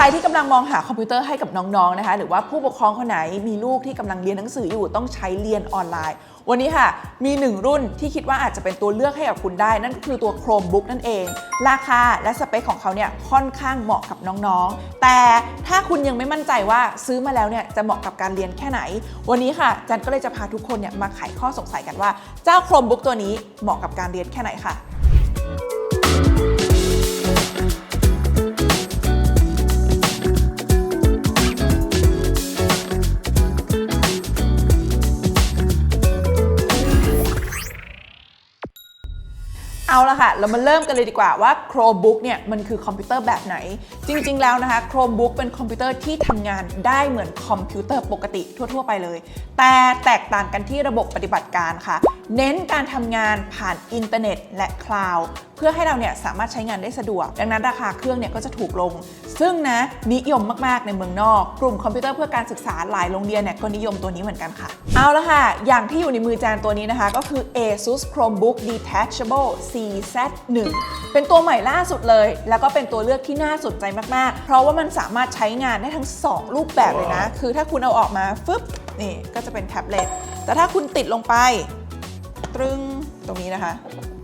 รที่กำลังมองหาคอมพิวเตอร์ให้กับน้องๆนะคะหรือว่าผู้ปกครองคนไหนมีลูกที่กำลังเรียนหนังสืออยู่ต้องใช้เรียนออนไลน์ วันนี้ค่ะมีหนึ่งรุ่นที่คิดว่าอาจจะเป็นตัวเลือกให้กับคุณได้ นั่นก็คือตัว Chromebook นั่นเอง ราคาและสเปคของเขาเนี่ยค่อนข้างเหมาะกับน้องๆ แต่ถ้าคุณยังไม่มั่นใจว่าซื้อมาแล้วเนี่ยจะเหมาะกับการเรียนแค่ไหน วันนี้ค่ะจันก็เลยจะพาทุกคนเนี่ยมาไขข้อสงสัยกันว่าเจ้า Chromebook ตัวนี้เหมาะกับการเรียนแค่ไหนค่ะ เอาละค่ะ เรามาเริ่มกันเลยดีกว่าว่า Chromebook เนี่ยมันคือคอมพิวเตอร์แบบไหน จริงๆ แล้วนะคะ Chromebook เป็นคอมพิวเตอร์ที่ทำงานได้เหมือนคอมพิวเตอร์ปกติทั่ว ๆ ไปเลย แต่แตกต่างกันที่ระบบปฏิบัติการค่ะ เน้นการทำงานผ่านอินเทอร์เน็ตและคลาวด์เพื่อให้เราเนี่ยสามารถใช้งานได้สะดวก ดังนั้นราคาเครื่องเนี่ยก็จะถูกลง ซึ่งนะนิยมมากๆในเมืองนอก กลุ่มคอมพิวเตอร์เพื่อการศึกษาหลายโรงเรียนเนี่ยก็นิยมตัวนี้เหมือนกันค่ะ เอาละค่ะ อย่างที่อยู่ในมือแจนตัวนี้นะคะ ก็คือ ASUS Chromebook Detachable CZ1 เป็นตัวใหม่ล่าสุดเลย แล้วก็เป็นตัวเลือกที่น่าสนใจมากๆ เพราะว่ามันสามารถใช้งานได้ทั้ง 2 รูปแบบเลยนะ คือถ้าคุณเอาออกมาฟึบนี่ก็จะเป็นแท็บเล็ตแต่ถ้าคุณติดลงไปตรึงตรงนี้นะคะ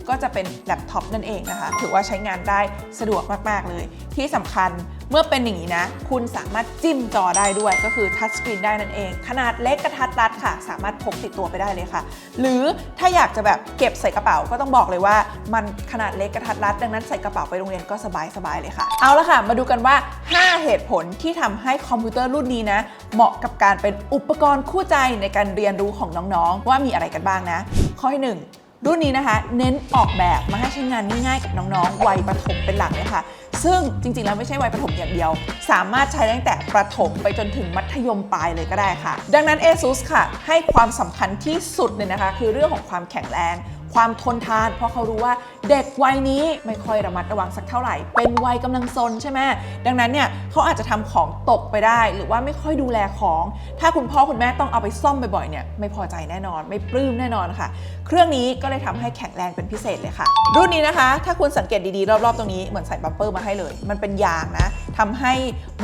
ก็จะเป็นแล็ปท็อปนั่นเองนะคะ ถือว่าใช้งานได้สะดวกมาก ๆ เลย ที่สำคัญเมื่อเป็นอย่างนี้นะ คุณสามารถจิ้มจอได้ด้วยก็คือทัชสกรีนได้นั่นเอง ขนาดเล็กกระทัดรัดค่ะ สามารถพกติดตัวไปได้เลยค่ะ หรือถ้าอยากจะแบบเก็บใส่กระเป๋าก็ต้องบอกเลยว่า มันขนาดเล็กกระทัดรัด ดังนั้นใส่กระเป๋าไปโรงเรียนก็สบายๆเลยค่ะ เอาละค่ะ มาดูกันว่า 5 เหตุผลที่ทำให้คอมพิวเตอร์รุ่นนี้นะ เหมาะกับการเป็นอุปกรณ์คู่ใจในการเรียนรู้ของน้องๆ ว่ามีอะไรกันบ้างนะ ข้อที่หนึ่ง รุ่นนี้นะคะ เน้นออกแบบมาให้ใช้งานง่ายๆกับน้องๆ วัยประถมเป็นหลักเลยค่ะ ซึ่งจริงๆ แล้วไม่ใช่วัยประถมอย่างเดียว สามารถใช้ตั้งแต่ประถมไปจนถึงมัธยมปลายเลยก็ได้ค่ะ ดังนั้น ASUS ค่ะ ให้ความสำคัญที่สุดเลยนะคะ คือเรื่องของความแข็งแรงความทนทาน เพราะเขารู้ว่าเด็กวัยนี้ไม่ค่อยระมัดระวังสักเท่าไหร่ เป็นวัยกำลังซนใช่ไหมดังนั้นเนี่ยเขาอาจจะทำของตกไปได้ หรือว่าไม่ค่อยดูแลของ ถ้าคุณพ่อคุณแม่ต้องเอาไปซ่อมบ่อยๆเนี่ยไม่พอใจแน่นอน ไม่ปลื้มแน่นอนค่ะ เครื่องนี้ก็เลยทำให้แข็งแรงเป็นพิเศษเลยค่ะ รุ่นนี้นะคะ ถ้าคุณสังเกตดีๆ รอบๆ ตรงนี้เหมือนใส่บัมเปอร์มาให้เลย มันเป็นยางนะทำให้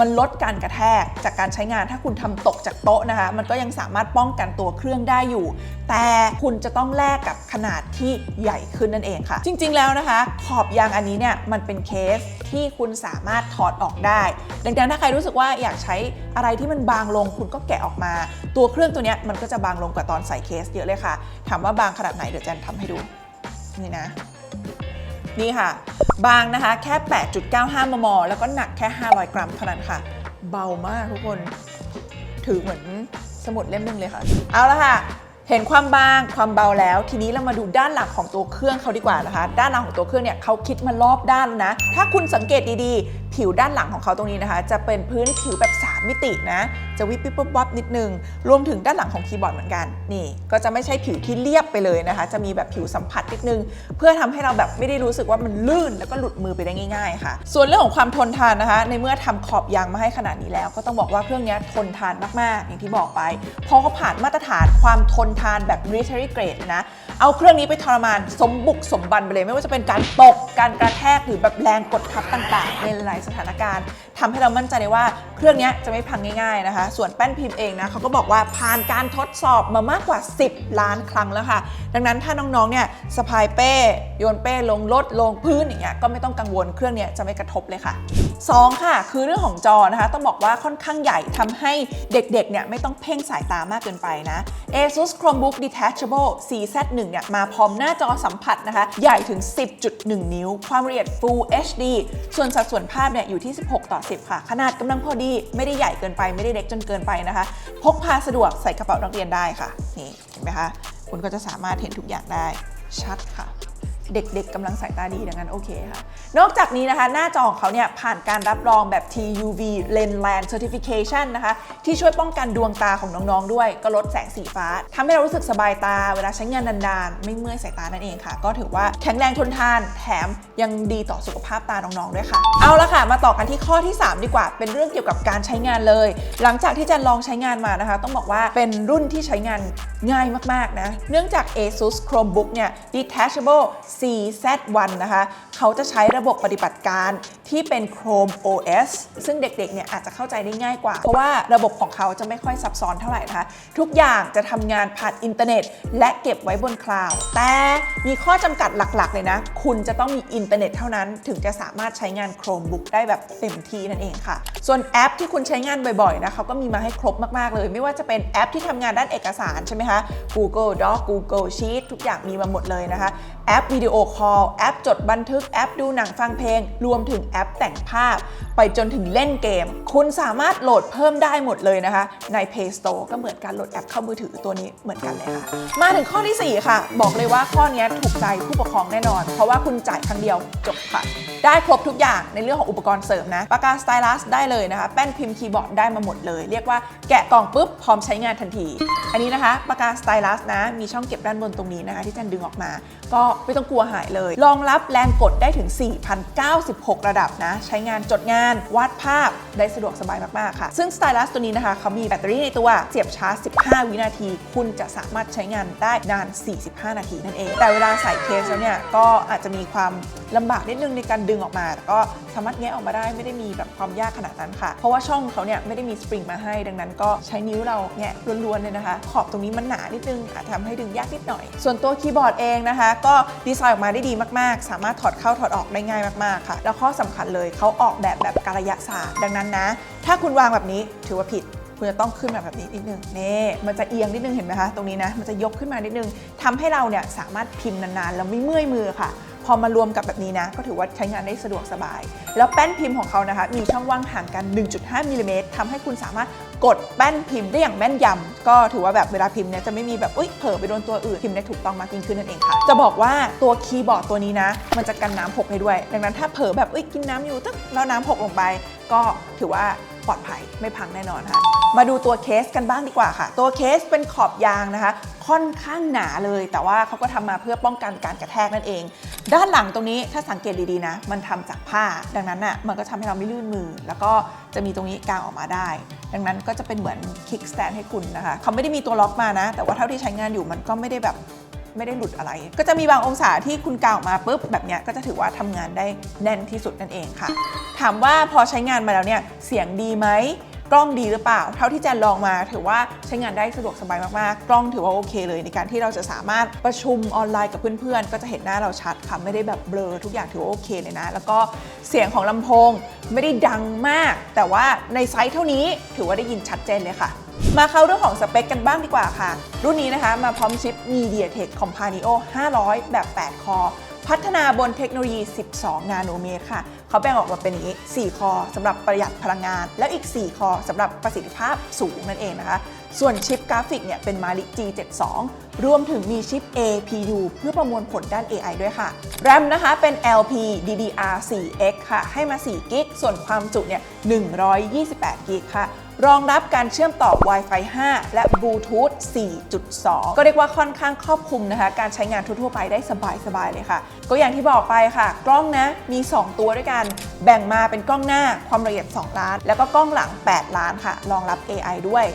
มันลดการกระแทกจากการใช้งานถ้าคุณทำตกจากโต๊ะนะคะ มันก็ยังสามารถป้องกันตัวเครื่องได้อยู่ แต่คุณจะต้องแลกกับขนาดที่ใหญ่ขึ้นนั่นเองค่ะ จริง ๆ แล้วนะคะ ขอบยางอันนี้เนี่ยมันเป็นเคส ที่คุณสามารถถอดออกได้ ดังนั้นถ้าใครรู้สึกว่าอยากใช้อะไรที่มันบางลงคุณก็แกะออกมา ตัวเครื่องตัวนี้มันก็จะบางลงกว่าตอนใส่เคสเยอะเลยค่ะถามว่าบางขนาดไหนเดี๋ยวแจนทำให้ดูนี่นะนี่ค่ะ บางนะคะแค่ 8.95 มม แล้วก็หนักแค่ 500 กรัมเท่านั้นค่ะ เบามากทุกคน ถือเหมือนสมุดเล่มหนึงเลยค่ะ เอาละค่ะ เห็นความบางความเบาแล้ว ทีนี้เรามาดูด้านหลังของตัวเครื่องเขาดีกว่านะคะ ด้านหลังของตัวเครื่องเนี่ยเขาคิดมารอบด้านนะ ถ้าคุณสังเกตดีๆ ผิวด้านหลังของเขาตรงนี้นะคะ จะเป็นพื้นผิวแบบ 3 มิตินะ จะวิบวิบวับนิดนึง รวมถึงด้านหลังของคีย์บอร์ดเหมือนกัน นี่ ก็จะไม่ใช่ผิวที่เรียบไปเลยนะคะ จะมีแบบผิวสัมผัสนิดนึง เพื่อทำให้เราแบบไม่ได้รู้สึกว่ามันลื่นแล้วก็หลุดมือไปได้ง่าย ๆ ค่ะ ส่วนเรื่องของความทนทานนะคะ ในเมื่อทำขอบยางมาให้ขนาดนี้แล้ว ก็ต้องบอกว่าเครื่องนี้ทนทานมากๆ อย่างที่บอกไปเพราะเขาผ่านมาตรฐานความทนทานแบบ military grade นะ เอาเครื่องนี้ไปทรมานสมบุกสมบันไปเลย ไม่ว่าจะเป็นการตกการกระแทกหรือแบบแรงกดทับต่างๆ ในหลายสถานการณ์ทำให้เรามั่นใจได้ว่าเครื่องนี้จะไม่พังง่าย ๆนะคะ ส่วนแป้นพิมพ์เองนะเขาก็บอกว่าผ่านการทดสอบมามากกว่า 10 ล้านครั้งแล้วค่ะ ดังนั้นถ้าน้องๆเนี่ยสะพายเป้โยนเป้ลงรถลงพื้นอย่างเงี้ยก็ไม่ต้องกังวลเครื่องนี้จะไม่กระทบเลยค่ะ 2 ค่ะ คือเรื่องของจอนะคะ ต้องบอกว่าค่อนข้างใหญ่ทำให้เด็กๆเนี่ยไม่ต้องเพ่งสายตามากเกินไปนะ ASUS Chromebook Detachable CZ1 เนี่ยมาพร้อมหน้าจอสัมผัสนะคะ ใหญ่ถึง 10.1 นิ้ว ความละเอียด Full HD ส่วนสัดส่วนภาพเนี่ยอยู่ที่ 16 ต่อ 10 ค่ะ ขนาดกำลังพอดีไม่ได้ใหญ่เกินไปไม่ได้เล็กจนเกินไปนะคะ พกพาสะดวกใส่กระเป๋านักเรียนได้ค่ะนี่เห็นไหมคะคุณก็จะสามารถเห็นทุกอย่างได้ชัดค่ะ เด็กๆกำลังสายตาดีดังนั้นโอเคค่ะ นอกจากนี้นะคะ หน้าจอของเขาเนี่ยผ่านการรับรองแบบ TUV Lensland Certification นะคะ ที่ช่วยป้องกันดวงตาของน้องๆด้วย ก็ลดแสงสีฟ้าทำให้เรารู้สึกสบายตา เวลาใช้งานนานๆ ไม่เมื่อยสายตานั่นเองค่ะ ก็ถือว่าแข็งแรงทนทานแถมยังดีต่อสุขภาพตาน้องๆด้วยค่ะ เอาละค่ะ มาต่อกันที่ข้อที่ 3 ดีกว่า เป็นเรื่องเกี่ยวกับการใช้งานเลย หลังจากที่จันลองใช้งานมานะคะ ต้องบอกว่าเป็นรุ่นที่ใช้งานง่ายมากๆนะ เนื่องจาก ASUS Chromebook เนี่ย Detachable 4Z1 นะคะเขาจะใช้ระบบปฏิบัติการที่เป็น Chrome OS ซึ่งเด็กๆ เนี่ยอาจจะเข้าใจได้ง่ายกว่า เพราะว่าระบบของเขาจะไม่ค่อยซับซ้อนเท่าไหร่นะคะทุกอย่างจะทำงานผ่านอินเทอร์เน็ต และเก็บไว้บนคลาวด์แต่มีข้อจำกัดหลักๆ เลยนะ คุณจะต้องมีอินเทอร์เน็ตเท่านั้น ถึงจะสามารถใช้งาน Chromebook ได้แบบเต็มที่นั่นเองค่ะ ส่วนแอปที่คุณใช้งานบ่อยๆ นะเขาก็มีมาให้ครบมากๆ เลย ไม่ว่าจะเป็นแอปที่ทำงานด้านเอกสารใช่ไหมคะ Google Doc Google Sheet ทุกอย่างมีมาหมดเลยนะคะ แอปวิดีโอคอล แอปจดบันทึกแอปดูหนังฟังเพลง รวมถึงแอปแต่งภาพ ไปจนถึงเล่นเกม คุณสามารถโหลดเพิ่มได้หมดเลยนะคะ ใน Play Store ก็เหมือนการโหลดแอปเข้ามือถือตัวนี้เหมือนกันเลยค่ะ มาถึงข้อที่ 4 ค่ะ บอกเลยว่าข้อนี้ถูกใจผู้ปกครองแน่นอน เพราะว่าคุณจ่ายครั้งเดียวจบค่ะ ได้ครบทุกอย่างในเรื่องของอุปกรณ์เสริมนะปากกาสไตลัสได้เลยนะคะ แป้นพิมพ์คีย์บอร์ดได้มาหมดเลย เรียกว่าแกะกล่องปุ๊บพร้อมใช้งานทันที อันนี้นะคะปากกาสไตลัสนะมีช่องเก็บด้านบนตรงนี้นะคะ ที่จันดึงออกมา ก็ไม่ต้องกลัวหายเลย รองรับแรงกดได้ถึง 4,096 ระดับนะ ใช้งานจดงานวาดภาพได้สะดวกสบายมาก ๆ ค่ะ ซึ่งสไตลัสตัวนี้นะคะเขามีแบตเตอรี่ในตัวเสียบชาร์จ 15 วินาที คุณจะสามารถใช้งานได้นาน 45 นาทีนั่นเอง แต่เวลาใส่เคสแล้วเนี่ย ก็อาจจะมีความลำบากนิดนึงในการดึงออกมา แต่ก็สามารถแงะออกมาได้ไม่ได้มีแบบความยากขนาดนั้นค่ะ เพราะว่าช่องเขาเนี่ยไม่ได้มีสปริงมาให้ ดังนั้นก็ใช้นิ้วเราแงะล้วนๆเลยนะคะ ขอบตรงนี้มันหนานิดนึงอาจทำให้ดึงยากนิดหน่อย ส่วนตัวคีย์บอร์ดเองนะคะ ก็ดีไซน์ออกมาได้ดีมาก ๆ สามารถถอดเข้าถอดออกได้ง่ายมากๆค่ะ แล้วข้อสำคัญเลยเขาออกแบบแบบกาลยะศาสตร์ดังนั้นนะ ถ้าคุณวางแบบนี้ถือว่าผิดคุณจะต้องขึ้นมาแบบนี้นิดนึงนี่มันจะเอียงนิดนึงเห็นไหมคะตรงนี้นะมันจะยกขึ้นมานิดนึงทำให้เราเนี่ยสามารถพิมพ์นานๆแล้วไม่เมื่อยมือค่ะ พอมารวมกับแบบนี้นะ ก็ถือว่าใช้งานได้สะดวกสบาย แล้วแป้นพิมพ์ของเขานะคะ มีช่องว่างห่างกัน 1.5มิลลิเมตรทำให้คุณสามารถกดแป้นพิมพ์ได้อย่างแม่นยำก็ถือว่าแบบเวลาพิมพ์เนี่ยจะไม่มีแบบอุ้ยเผลอไปโดนตัวอื่นพิมพ์ได้ถูกต้องมากยิ่งขึ้นนั่นเองค่ะ จะบอกว่าตัวคีย์บอร์ดตัวนี้นะ มันจะกันน้ำหกให้ด้วย ดังนั้นถ้าเผลอแบบอุ้ยกินน้ำอยู่ตึ๊กแล้วน้ำหกลงไป ก็ถือว่าปลอดภัยไม่พังแน่นอนค่ะ มาดูตัวเคสกันบ้างดีกว่าค่ะ ตัวเคสเป็นขอบยางนะคะ ค่อนข้างหนาเลย แต่ว่าเขาก็ทำมาเพื่อป้องกันการกระแทกนั่นเอง ด้านหลังตรงนี้ถ้าสังเกตดีๆนะ มันทำจากผ้า ดังนั้นน่ะมันก็ทำให้เราไม่ลื่นมือ แล้วก็จะมีตรงนี้กางออกมาได้ ดังนั้นก็จะเป็นเหมือนคิกสแตนให้คุณนะคะเขาไม่ได้มีตัวล็อกมานะ แต่ว่าเท่าที่ใช้งานอยู่มันก็ไม่ได้แบบไม่ได้หลุดอะไร ก็จะมีบางองศาที่คุณกางออกมาปุ๊บแบบนี้ก็จะถือว่าทำงานได้แน่นที่สุดนั่นเองค่ะ ถามว่าพอใช้งานมาแล้วเนี่ยเสียงดีไหม กล้องดีหรือเปล่า เท่าที่แจนลองมาถือว่าใช้งานได้สะดวกสบายมากๆ กล้องถือว่าโอเคเลย ในการที่เราจะสามารถประชุมออนไลน์กับเพื่อนๆ ก็จะเห็นหน้าเราชัดค่ะไม่ได้แบบเบลอทุกอย่างถือว่าโอเคเลยนะ แล้วก็เสียงของลำโพงไม่ได้ดังมาก แต่ว่าในไซส์เท่านี้ถือว่าได้ยินชัดเจนเลยค่ะมาเข้าเรื่องของสเปคกันบ้างดีกว่าค่ะ รุ่นนี้นะคะมาพร้อมชิป MediaTek Companion 500 แบบ 8 คอ พัฒนาบนเทคโนโลยี 12 นาโนเมตรค่ะ เขาแบ่งออกมาเป็นนี้ 4 คอสำหรับประหยัดพลังงาน แล้วอีก 4 คอสำหรับประสิทธิภาพสูงนั่นเองนะคะ ส่วนชิปกราฟิกเนี่ยเป็น Mali G72 รวมถึงมีชิป APU เพื่อประมวลผลด้าน AI ด้วยค่ะ RAM นะคะเป็น LP DDR4X ค่ะ ให้มา4กิกส่วนความจุเนี่ย128กิกค่ะ รองรับการเชื่อมต่อ Wi-Fi 5 และ Bluetooth 4.2 ก็เรียกว่าค่อนข้างครอบคลุมนะคะ การใช้งานทั่วๆไปได้สบายๆเลยค่ะ ก็อย่างที่บอกไปค่ะ กล้องนะมี 2 ตัวด้วยกัน แบ่งมาเป็นกล้องหน้าความละเอียด 2 ล้าน แล้วก็กล้องหลัง 8 ล้านค่ะ รองรับ AI ด้วย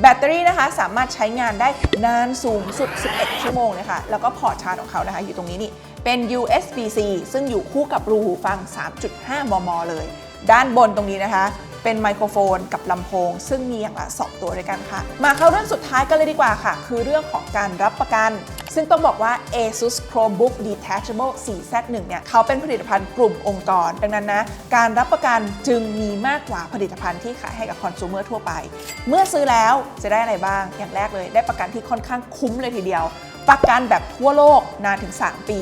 แบตเตอรี่นะคะสามารถใช้งานได้นานสูงสุด 11 ชั่วโมงนะคะแล้วก็พอร์ตชาร์จของเขานะคะ อยู่ตรงนี้นี่เป็น USB-C ซึ่งอยู่คู่กับรูหูฟัง 3.5 มม เลย ด้านบนตรงนี้นะคะเป็นไมโครโฟนกับลำโพง ซึ่งมีอย่างละ 2 ตัวด้วยกันค่ะ มาเข้าเรื่องสุดท้ายกันเลยดีกว่าค่ะ คือเรื่องของการรับประกัน ซึ่งต้องบอกว่า ASUS Chromebook Detachable 4Z1 เนี่ยเขาเป็นผลิตภัณฑ์กลุ่มองค์กร ดังนั้นนะ การรับประกันจึงมีมากกว่าผลิตภัณฑ์ที่ขายให้กับคอน sumer ทั่วไป เมื่อซื้อแล้วจะได้อะไรบ้าง อย่างแรกเลย ได้ประกันที่ค่อนข้างคุ้มเลยทีเดียว ประกันแบบทั่วโลกนานถึง 3 ปี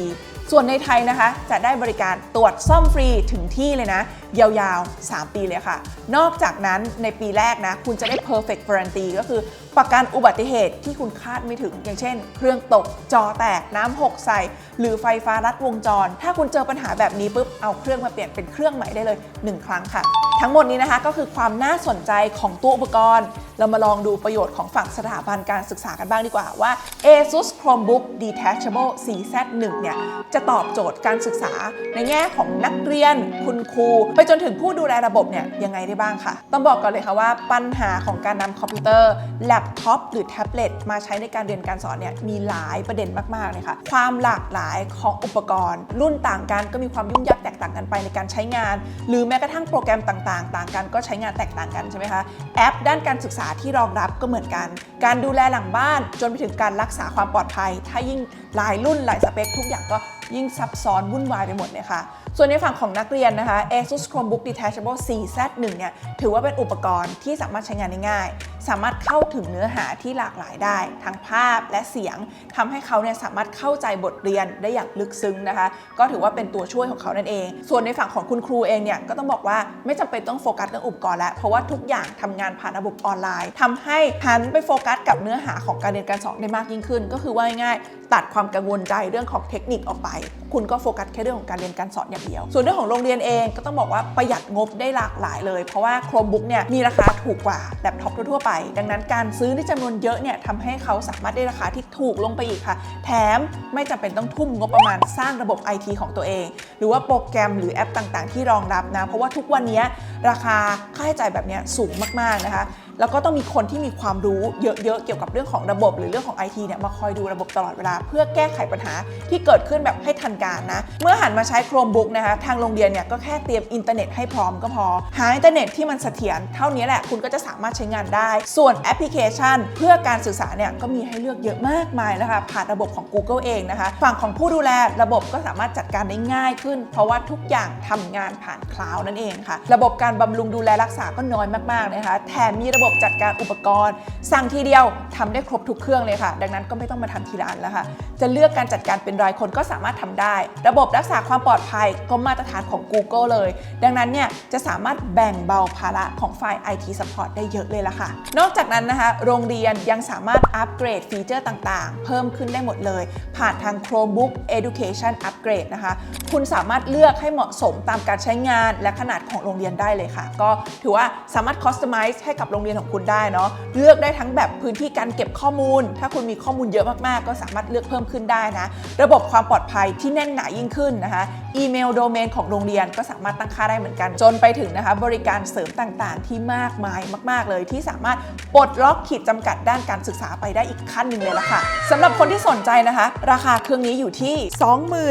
ส่วนในไทยนะคะ จะได้บริการตรวจซ่อมฟรีถึงที่เลยนะ ยาวๆ 3 ปีเลยค่ะ นอกจากนั้นในปีแรกนะ คุณจะได้ perfect guarantee ก็คือประกันอุบัติเหตุที่คุณคาดไม่ถึง อย่างเช่น เครื่องตก จอแตก น้ำหกใส่ หรือไฟฟ้ารัดวงจร ถ้าคุณเจอปัญหาแบบนี้ปุ๊บ เอาเครื่องมาเปลี่ยนเป็นเครื่องใหม่ได้เลย 1 ครั้งค่ะ ทั้งหมดนี้นะคะก็คือความน่าสนใจของตัวอุปกรณ์ เรามาลองดูประโยชน์ของฝั่งสถาบันการศึกษากันบ้างดีกว่าว่า ASUS Chromebook Detachable 4Z1 เนี่ยจะตอบโจทย์การศึกษาในแง่ของนักเรียน คุณครูไปจนถึงผู้ดูแลระบบเนี่ยยังไงได้บ้างค่ะต้องบอกก่อนเลยค่ะว่าปัญหาของการนำคอมพิวเตอร์แล็ปท็อปหรือแท็บเล็ตมาใช้ในการเรียนการสอนเนี่ยมีหลายประเด็นมากๆเลยค่ะความหลากหลายของอุปกรณ์ รุ่นต่างกันก็มีความยุ่งยากแตกต่างกันไปในการใช้งาน หรือแม้กระทั่งโปรแกรมต่างๆ ต่างกันก็ใช้งานแตกต่างกันใช่ไหมคะแอป ด้านการศึกษาที่รองรับก็เหมือนกัน การดูแลหลังบ้านจนไปถึงการรักษาความปลอดภัย ถ้ายิ่งหลายรุ่นหลายสเปคทุกอย่างก็ ยิ่งซับซ้อนวุ่นวายไปหมดเลยค่ะ ส่วนในฝั่งของนักเรียนนะคะ ASUS Chromebook Detachable 4Z1 เนี่ยถือว่าเป็นอุปกรณ์ที่สามารถใช้งานได้ง่าย สามารถเข้าถึงเนื้อหาที่หลากหลายได้ ทั้งภาพและเสียงทำให้เขาเนี่ยสามารถเข้าใจบทเรียนได้อย่างลึกซึ้งนะคะ ก็ถือว่าเป็นตัวช่วยของเขานั่นเอง ส่วนในฝั่งของคุณครูเองเนี่ยก็ต้องบอกว่าไม่จำเป็นต้องโฟกัสเรื่องอุปกรณ์แล้วเพราะว่าทุกอย่างทำงานผ่านระบบออนไลน์ทำให้หันไปโฟกัสกับเนื้อหาของการเรียนการสอนได้มากยิ่งขึ้น ก็คือว่าง่ายๆตัดความกังวลใจเรื่องของเทคนิคออกไป คุณก็โฟกัสแค่เรื่องของการเรียนการสอนอย่างเดียว ส่วนเรื่องของโรงเรียนเองก็ต้องบอกว่าประหยัดงบได้หลากหลายเลย เพราะว่า Chromebook เนี่ยมีราคาถูกกว่าแล็ปท็อปทั่วไปดังนั้นการซื้อในจำนวนเยอะเนี่ยทำให้เขาสามารถได้ราคาที่ถูกลงไปอีกค่ะ แถมไม่จำเป็นต้องทุ่มงบประมาณสร้างระบบ IT ของตัวเอง หรือว่าโปรแกรมหรือแอปต่างๆ ที่รองรับนะ เพราะว่าทุกวันนี้ราคาค่าใช้จ่ายแบบนี้สูงมากๆนะคะ แล้วก็ต้องมีคนที่มีความรู้เยอะๆ เกี่ยวกับเรื่องของระบบ หรือเรื่องของ IT เนี่ยมาคอยดูระบบตลอดเวลา เพื่อแก้ไขปัญหาที่เกิดขึ้นแบบให้ทันการนะ เมื่อหันมาใช้ Chromebook นะคะทางโรงเรียนเนี่ยก็แค่เตรียมอินเทอร์เน็ตให้พร้อมก็พอ หาอินเทอร์เน็ตที่มันเสถียรเท่านี้แหละคุณก็จะสามารถใช้งานได้ ส่วนแอปพลิเคชัน เพื่อการสื่อสารเนี่ยก็มีให้เลือกเยอะมากมายนะคะผ่านระบบของ Google เองนะคะฝั่งของผู้ดูแลระบบก็สามารถจัดการได้ง่ายขึ้น เพราะว่าทุกอย่างทำงานผ่านคลาวด์นั่นเองค่ะ ระบบการบำรุงดูแลรักษาก็น้อยมากๆนะคะแถมมีระบบบบจัดการอุปกรณ์ สั่งทีเดียวทำได้ครบทุกเครื่องเลยค่ะ ดังนั้นก็ไม่ต้องมาทำทีละอันแล้วค่ะ จะเลือกการจัดการเป็นรายคนก็สามารถทำได้ ระบบรักษาความปลอดภัยก็มาตรฐานของ Google เลย ดังนั้นเนี่ยจะสามารถแบ่งเบาภาระของฝ่าย IT Support ได้เยอะเลยล่ะค่ะ นอกจากนั้นนะคะโรงเรียนยังสามารถอัปเกรดฟีเจอร์ต่างๆ เพิ่มขึ้นได้หมดเลย ผ่านทาง Chromebook Education Upgrade นะคะ คุณสามารถเลือกให้เหมาะสมตามการใช้งานและขนาดของโรงเรียนได้เลยค่ะ ก็ถือว่าสามารถ customize ให้กับโรงเรียนของคุณได้เนาะเลือกได้ทั้งแบบพื้นที่การเก็บข้อมูล ถ้าคุณมีข้อมูลเยอะมากๆ ก็สามารถเลือกเพิ่มขึ้นได้นะ ระบบความปลอดภัยที่แน่นหนายิ่งขึ้นนะคะอีเมลโดเมนของโรงเรียนก็สามารถตั้งค่าได้เหมือนกัน จนไปถึงนะคะบริการเสริมต่างๆ ที่มากมายมาก ๆ เลยที่สามารถปลดล็อกขีดจำกัดด้านการศึกษาไปได้อีกขั้นหนึ่งเลยละค่ะสำหรับคนที่สนใจนะคะ ราคาเครื่องนี้อยู่ที่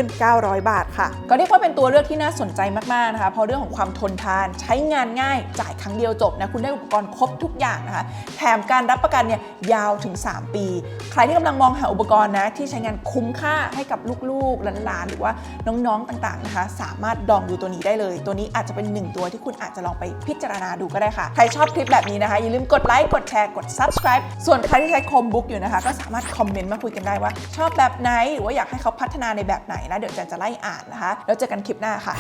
29,000 บาทค่ะ ก็เรียกว่าเป็นตัวเลือกที่น่าสนใจมากๆนะคะเพราะเรื่องของความทนทานใช้งานง่ายจ่ายครั้งเดียวจบนะคุณได้อุปกรณ์ครบทุกอย่างนะคะ แถมการรับประกันเนี่ยยาวถึง 3 ปี ใครที่กำลังมองหาอุปกรณ์นะที่ใช้งานคุ้มค่าให้กับลูกๆหลานๆหรือว่าน้องๆต่างๆนะคะ สามารถลองดูตัวนี้ได้เลย ตัวนี้อาจจะเป็นหนึ่งตัวที่คุณอาจจะลองไปพิจารณาดูก็ได้ค่ะ ใครชอบคลิปแบบนี้นะคะ อย่าลืมกดไลค์กดแชร์กด subscribe ส่วนใครที่ใช้ Chromebook อยู่นะคะ ก็สามารถคอมเมนต์มาคุยกันได้ว่า ชอบแบบไหนหรือว่าอยากให้เขาพัฒนาในแบบไหนแล้วเดี๋ยวแจนจะไล่อ่านนะคะ แล้วเจอกันคลิปหน้าค่ะ